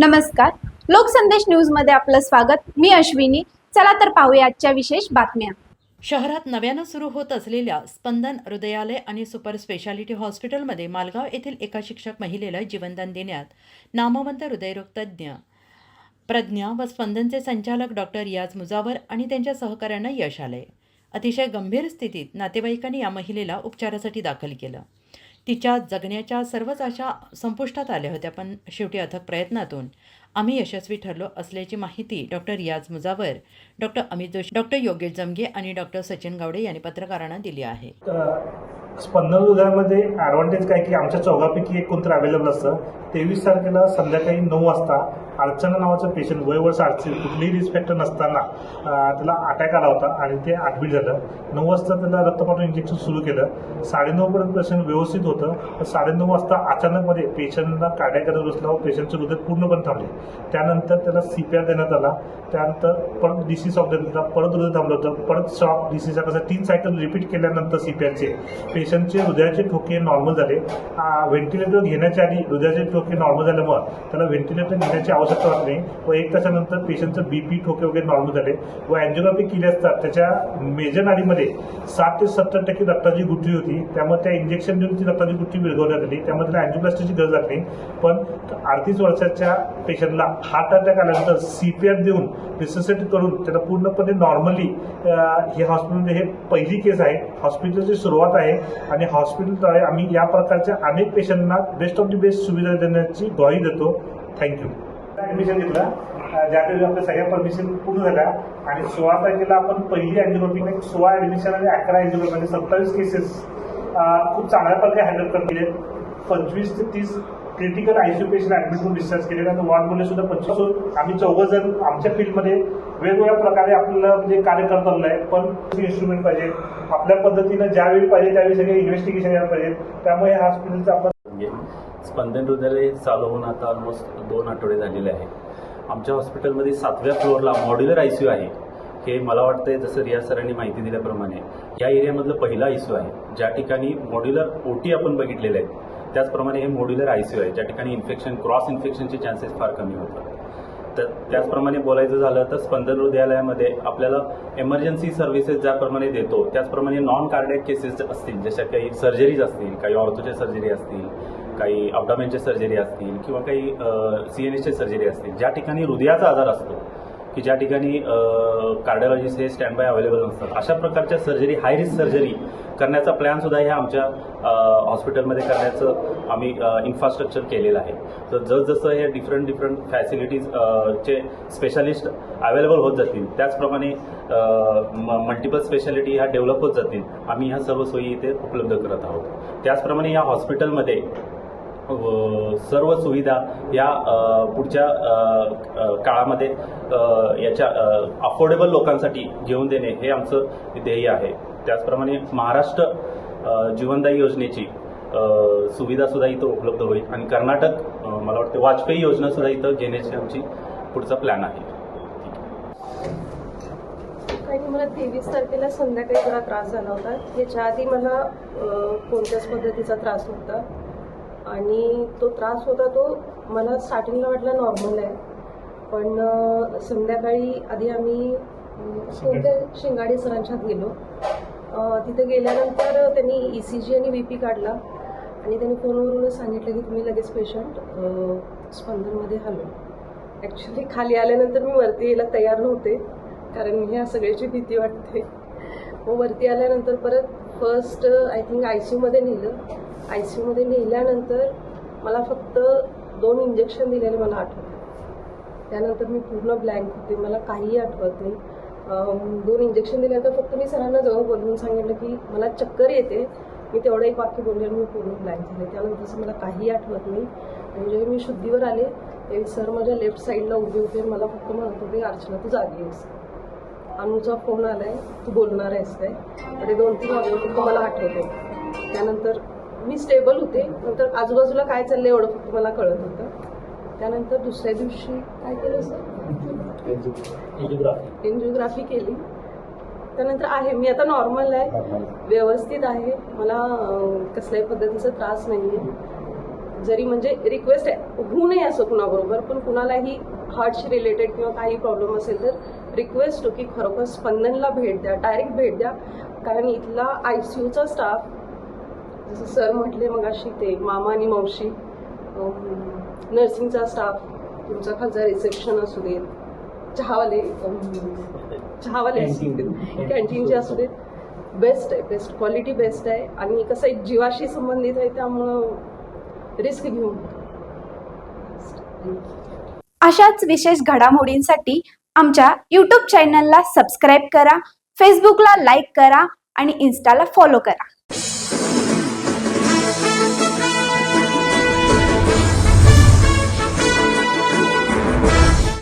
नमस्कार. लोकसंदेश न्यूजमध्ये आपलं स्वागत. मी अश्विनी. चला तर पाहूया आजच्या विशेष बातम्या. शहरात नव्यानं सुरू होत असलेल्या स्पंदन हृदयालय आणि सुपर स्पेशालिटी हॉस्पिटलमध्ये मालगाव येथील एका शिक्षक महिलेला जीवनदान देण्यात नामवंत हृदयरोग तज्ज्ञ प्रज्ञा व स्पंदनचे संचालक डॉक्टर रियाज मुजावर आणि त्यांच्या सहकाऱ्यांना यश आले अतिशय गंभीर स्थितीत नातेवाईकांनी या महिलेला उपचारासाठी दाखल केलं. तिच्या जगण्याच्या सर्वच आशा संपुष्टात आल्या होत्या पण शेवटी अथक प्रयत्नातून आम्ही यशस्वी ठरलो असल्याची माहिती doctor Riyaz Mujawar doctor Amit Joshi doctor Yogesh Jamge आणि डॉक्टर सचिन गावडे यांनी पत्रकारांना दिली आहे. स्पंदन दुधामध्ये ॲडव्हान्टेज काय की आमच्या चौघापैकी एक कोणतरी अवेलेबल असतं. तेवीस तारखेला संध्याकाळी नऊ वाजता अर्चना नावाचं पेशंट वयवर्ष आठशे कुठलीही रिस्पेक्ट नसताना त्याला अटॅक आला होता आणि ते ॲडमिट झालं. नऊ वाजता त्याला रक्तपाठ इंजेक्शन सुरू केलं. साडेनऊपर्यंत पेशंट व्यवस्थित होतं. पण साडेनऊ वाजता अचानकमध्ये पेशंटला काड्या करत बसल्यावर पेशंटचे हृदय पूर्णपणे थांबले. त्यानंतर त्याला सी पी आर देण्यात आला. त्यानंतर परत डिसि सॉफ्ट देण्यात आला. परत हृदय थांबलं होतं. परत सॉफ्ट डी सीचा कसं तीन सायकल रिपीट केल्यानंतर सी पी आरचे पेशंटचे हृदयाचे ठोके नॉर्मल झाले. व्हेंटिलेटर घेण्याच्या आधी हृदयाचे ठोके नॉर्मल झाल्यामुळं त्याला व्हेंटिलेटर घेण्याची आवश्यकता वाटत नाही. व एक तासानंतर पेशंटचं बीपी ठोके वगैरे नॉर्मल झाले. व अँजिओग्राफी केली असतात. त्याच्या मेजर नाडीमध्ये साठ ते सत्तर टक्के रक्ताची गुठळी होती. त्यामुळे त्या इंजेक्शन देऊन ती रक्ताची गुठळी विरघवण्यात आली. त्यामुळे त्याला अँजिओप्लास्टीची गरज लागली पण अडतीस वर्षाच्या पेशंटला हार्ट अटॅक आल्यानंतर सी पी आर देऊन रिससेट करून त्याला पूर्णपणे नॉर्मली हे हॉस्पिटलमध्ये हे पहिली केस आहे. हॉस्पिटलची सुरुवात आहे. आणि हॉस्पिटलद्वारे आम्ही या प्रकारच्या अनेक पेशंटना बेस्ट ऑफ दी बेस्ट सुविधा देण्याची ग्वाही देतो. थँक्यू ऍडमिशन घेतलं ज्यावेळी आपल्या सगळ्या परमिशन पूर्ण झाल्या आणि सोळा तारखेला आपण पहिली अँजिओग्राफी सोळा ऍडमिशन आणि अकरा अँजिओग्राफी म्हणजे सत्तावीस केसेस खूप चांगल्या प्रकारे हँडल करत गेले पंचवीस ते तीस क्रिटिकल आयसीयू पेशंट ऍडमिट करून डिस्चार्ज केले. आणि वॉर्डमध्ये सुद्धा पंचवीस आम्ही चौघ जण आमच्या फील्डमध्ये वेगवेगळ्या प्रकारे आपल्याला म्हणजे कार्य करत आलेलं आहे पण इन्स्ट्रुमेंट पाहिजे आपल्या पद्धतीनं ज्यावेळी पाहिजे त्यावेळी सगळे इन्व्हेस्टिगेशन यायला पाहिजे त्यामुळे ह्या हॉस्पिटलचं आपण म्हणजे स्पंदन हृदयालय चालू होऊन आता ऑलमोस्ट दोन आठवडे झालेले आहे आमच्या हॉस्पिटलमध्ये सातव्या फ्लोअरला मॉड्युलर आय सी यू आहे. हे मला वाटतंय जसं रिया सरांनी माहिती दिल्याप्रमाणे या एरियामधलं पहिला आय सी यू आहे. ज्या ठिकाणी मॉड्युलर ओ टी आपण बघितलेले आहेत त्याचप्रमाणे हे मॉड्युलर आय सी यू आहे. ज्या ठिकाणी इन्फेक्शन क्रॉस इन्फेक्शनचे चान्सेस फार कमी होतात. त्याचप्रमाणे बोलायचं झालं तर स्पंदन हृदयालयामध्ये आपल्याला एमर्जन्सी सर्व्हिसेस ज्याप्रमाणे देतो त्याचप्रमाणे नॉन कार्डियक केसेस असतील जशा काही सर्जरीज असतील काही ऑर्थोच्या सर्जरी असतील काही अबडामेनच्या सर्जरी असतील किंवा काही सी एन एसच्या सर्जरी असतील ज्या ठिकाणी हृदयाचा आजार असतो की ज्या ठिकाणी कार्डिओलॉजिस्ट हे स्टँड बाय अवेलेबल नसतात. अशा प्रकारच्या सर्जरी हाय रिस्क सर्जरी करण्याचा प्लॅन सुद्धा ह्या आमच्या हॉस्पिटलमध्ये करण्याचं आम्ही इन्फ्रास्ट्रक्चर केलेलं आहे. तर जसजसं हे डिफरंट डिफरंट फॅसिलिटीज चे स्पेशालिस्ट अवेलेबल होत जातील त्याचप्रमाणे मल्टिपल स्पेशालिटी ह्या डेव्हलप होत जातील आम्ही ह्या सर्व सोयी इथे उपलब्ध करत आहोत. त्याचप्रमाणे या हॉस्पिटलमध्ये सर्व सुविधा या पुढच्या काळामध्ये याच्या अफोर्डेबल लोकांसाठी घेऊन देणे हे आमचं ध्येय आहे. त्याचप्रमाणे महाराष्ट्र जीवनदायी योजनेची सुविधासुद्धा इथं उपलब्ध होईल आणि कर्नाटक मला वाटतं वाजपेयी योजनासुद्धा इथं घेण्याची आमची पुढचा प्लॅन आहे. आणि मला तेवीस तारखेला संध्याकाळी थोडा त्रास झाला होता. याच्या आधी मला कोणत्याच पद्धतीचा त्रास नव्हता. आणि तो त्रास होता तो मला स्टार्टिंगला वाटला नॉर्मल आहे. पण संध्याकाळी आधी आम्ही कोणत्या शिंगाडे सरांच्यात गेलो. तिथे गेल्यानंतर त्यांनी ई सी जी आणि बी पी काढला. आणि त्यांनी फोनवरूनच सांगितलं की तुम्ही लगेच पेशंट स्पंदनमध्ये हलो ॲक्च्युली खाली आल्यानंतर मी वरती यायला तयार नव्हते. कारण ह्या सगळ्याची भीती वाटते. मग वरती आल्यानंतर परत first I think I C यूमध्ये नेलं. आय सी यूमध्ये नेल्यानंतर मला फक्त दोन इंजेक्शन दिलेले मला आठवतं. त्यानंतर मी पूर्ण ब्लँक होते मला काहीही आठवत नाही. दोन इंजेक्शन दिल्यानंतर फक्त मी सरांना जाऊन बोलवून सांगितलं की मला चक्कर येते. मी तेवढं एक वाक्य बोलले आणि मी पूर्ण ब्लँक झाले. त्यानंतर मला काही आठवत नाही. आणि जेव्हा मी शुद्धीवर आले तेव्हा सर माझ्या लेफ्ट साईडला उभे होते आणि मला फक्त म्हणत होते अर्चना तू जागी आहेस. अनुचा फोन आला आहे तू बोलणार आहेस काय? आणि दोन तीन वाजले फक्त मला आठवते. त्यानंतर मी स्टेबल होते. नंतर आजूबाजूला काय चाललंय एवढं फक्त मला कळत होतं त्यानंतर दुसऱ्या दिवशी काय केलं सर एन्जिओग्राफी केली. त्यानंतर आहे मी आता नॉर्मल आहे. व्यवस्थित आहे. मला कसल्याही पद्धतीचा त्रास नाही आहे जरी म्हणजे रिक्वेस्ट होऊ नये असं कुणाबरोबर पण कुणालाही हार्टशी रिलेटेड किंवा काही प्रॉब्लेम असेल तर रिक्वेस्ट हो की खरोखर स्पंदनला भेट द्या डायरेक्ट भेट द्या. कारण इथला आय सी यूचा स्टाफ जसं सर म्हटले मग अशी ते मामा आणि मावशी नर्सिंगचा स्टाफ तुमचा खालचा रिसेप्शन असू देत चहावाले चहावाले असू देत कॅन्टीनचे असू देत. बेस्ट आहे बेस्ट क्वालिटी बेस्ट आहे. आणि कसं एक जीवाशी संबंधित आहे त्यामुळं रिस्क घेऊन. अशाच विशेष घडामोडींसाठी आमच्या यूट्यूब चॅनलला सबस्क्राईब करा फेसबुकला लाईक करा आणि इन्स्टाला फॉलो करा.